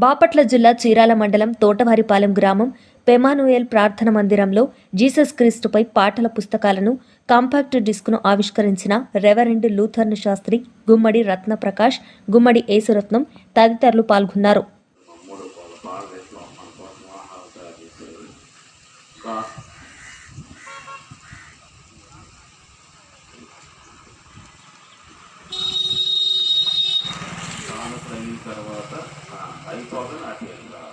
బాపట్ల జిల్లా చీరాల మండలం తోటవారిపాలెం గ్రామం పెమానుయేల్ ప్రార్థన మందిరంలో జీసస్ క్రీస్తుపై పాటల పుస్తకాలను కాంపాక్ట్ డిస్క్ను ఆవిష్కరించిన రెవరెండ్ లూథర్న్ శాస్త్రి గుమ్మడి రత్నప్రకాష్ గుమ్మడి యేసురత్నం తదితరులు పాల్గొన్నారు. తర్వాత ఆ,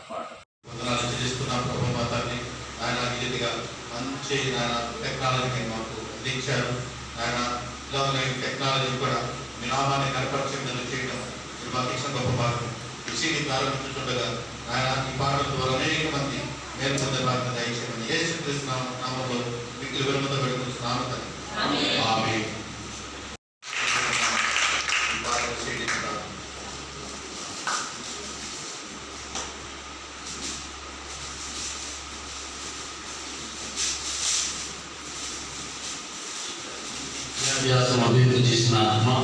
పాట చెల్లిస్తున్నాం ప్రభు ఆయన ఈ మంచి ఆయన టెక్నాలజీని మాకు అందించారు ఆయన టెక్నాలజీ కూడా మీ నామాన్ని కనపరిచిందని చేయడం ఇది మాకు ఇచ్చిన గొప్ప భాగం విషయాన్ని ప్రారంభించుండగా ఆయన ఈ పాటల ద్వారా అనేక మంది మేలు పొందే భాగం దయచేయమని ఏ శ్రీకృష్ణ నామంలో మిగిలి విలువతో పెడుతున్నాము తండ్రి ఆమేన్. ఈ పాటలు చేయడం విద్యాభ్యాసం అభివృద్ధి చేసిన మా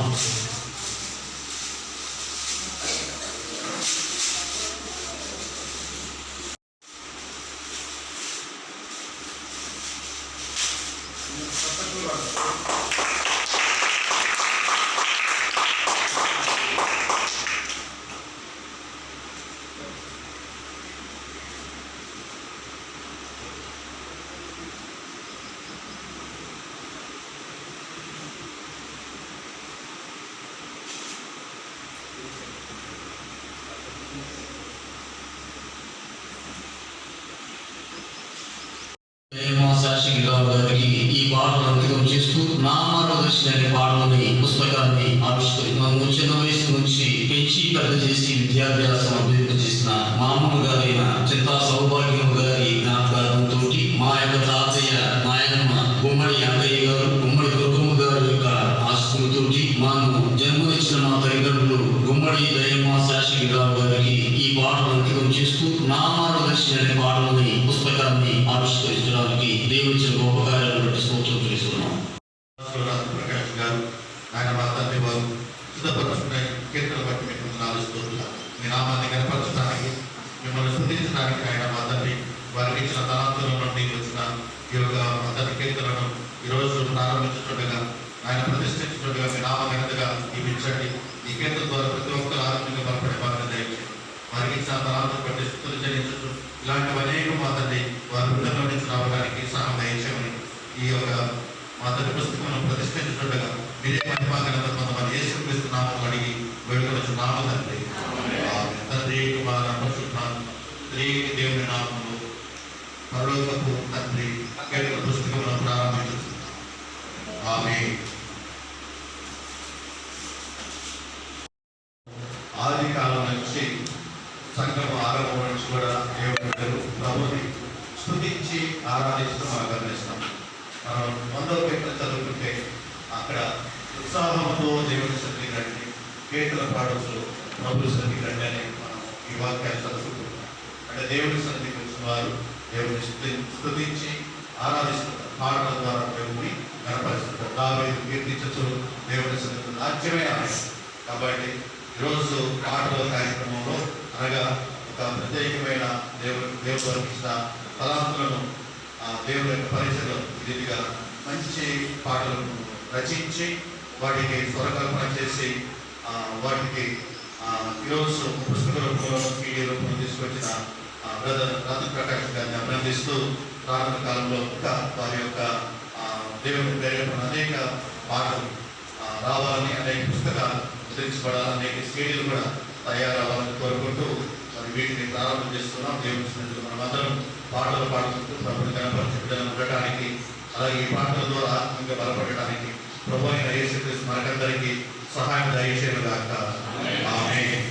శాస్త్రిరావు గారికి ఈ పాటను అంకితం చేస్తూ నామారదర్శి అనే పాటలని పుస్తకాన్ని ఆవిష్కరించాము చిన్న వయసు నుంచి పెంచి పెద్ద చేసి విద్యాభ్యాసం అభివృద్ధి చేసిన అమ్మ గారైన చింతా సౌభాగ్యం గారి జ్ఞాపకాలతో మా యొక్క తాతయ్య నాయనమ్మ గుమ్మడి అంకయ్య గారు గుమ్మడి దుర్గమ్మ గారి యొక్క ఆస్తులతోటి మాను జన్మనిచ్చిన మా తల్లిదండ్రులు గుమ్మడి దయమ్మ శాస్త్రిరావు గారికి అంకితం చేస్తూ నామాలు అనే పాటలని పుస్తకాన్ని ఆవిష్కరించడానికి దేవుడిచ్చిన గొప్ప కార్యాలను బట్టి స్తోత్రం చేస్తున్నాం ప్రకాష్ గారు ఆయన మా వారు కీర్తన బట్టి మీకు మీ నామాన్ని కనపరచడానికి మిమ్మల్ని స్థుతించడానికి ఆయన మా తండ్రి వారికి ఇచ్చిన తలాంతుల నుండి వచ్చిన ఈ యొక్క మా తండ్రి కీర్తనను ఈరోజు ప్రారంభించుండగా ఆయన ప్రతిష్ఠించుండగా మీ నామ ఘనతగా దీవించండి. ఈ కీర్తన ద్వారా ప్రతి ఒక్క వారికి ఇచ్చిన బట్టి స్థుతులు చెల్లించు ఇలాంటివి అనేక మా తండ్రి వారి బిడ్డల నుంచి రావడానికి సహాయం దయచేయమని ఈ యొక్క మా తండ్రి పుస్తకం ప్రతిష్ఠించుండగా మీరే మహిమాగలంతా కొంతమంది యేసు క్రీస్తు అడిగి వేడుకొనొచ్చు. నామ తండ్రి. ఆమేన్. తండ్రి కుమార పరిశుద్ధాత్మ స్త్రీ దేవుని నామము పరలోకపు తండ్రి కేవల పుస్తకమును ప్రారంభించు ఆమె సంఘం ఆరంభం నుంచి కూడా దేవుడు ప్రభుని స్థుతించి ఆరాధిస్తూ మనం గమనిస్తాం. మనం వందో పేట చదువుకుంటే అక్కడ ఉత్సాహంతో దేవుని శక్తి రండి. కీర్తన పాడవచ్చు ప్రభు శక్తి రండి అని మనం ఈ వాక్యాలు చదువుకుంటున్నాం. అంటే దేవుని శక్తి వారు దేవుని స్తుతి- స్తుతించి పాటల ద్వారా దేవుని కనపరుస్తుంటారు. దావేది కీర్తించచ్చు దేవుని సన్నిధి నాట్యమే ఆయన. కాబట్టి ఈరోజు పాటల కార్యక్రమంలో అనగా ఒక ప్రత్యేకమైన దేవుడు దేవుడు వర్ణించిన తలాంతులను ఆ యొక్క పరిచయలో రీతిగా మంచి పాటలను రచించి వాటికి స్వరకల్పన చేసి వాటికి ఈరోజు పుస్తక రూపంలో మీడియా రూపంలో తీసుకొచ్చిన బ్రదర్ రతన్ ప్రకాష్ గారిని అభినందిస్తూ ప్రారంభ కాలంలో ఇంకా వారి యొక్క దేవుని ప్రేరేపణ అనేక పాటలు రావాలని అనేక పుస్తకాలు ముద్రించబడాలని అనేక సీడీలు కూడా తయారవ్వాలని కోరు వీటిని ప్రారంభం చేస్తున్నాం. దేవుని సన్నిధిలో మనం అందరం పాటలు పాడుకుంటూ ప్రభుని కనపరిచి ఉండటానికి అలాగే ఈ పాటల ద్వారా ఆత్మీయంగా బలపడటానికి ప్రభు అయిన యేసుక్రీస్తు మనకందరికీ సహాయం దయచేయను గాక ఆమేన్.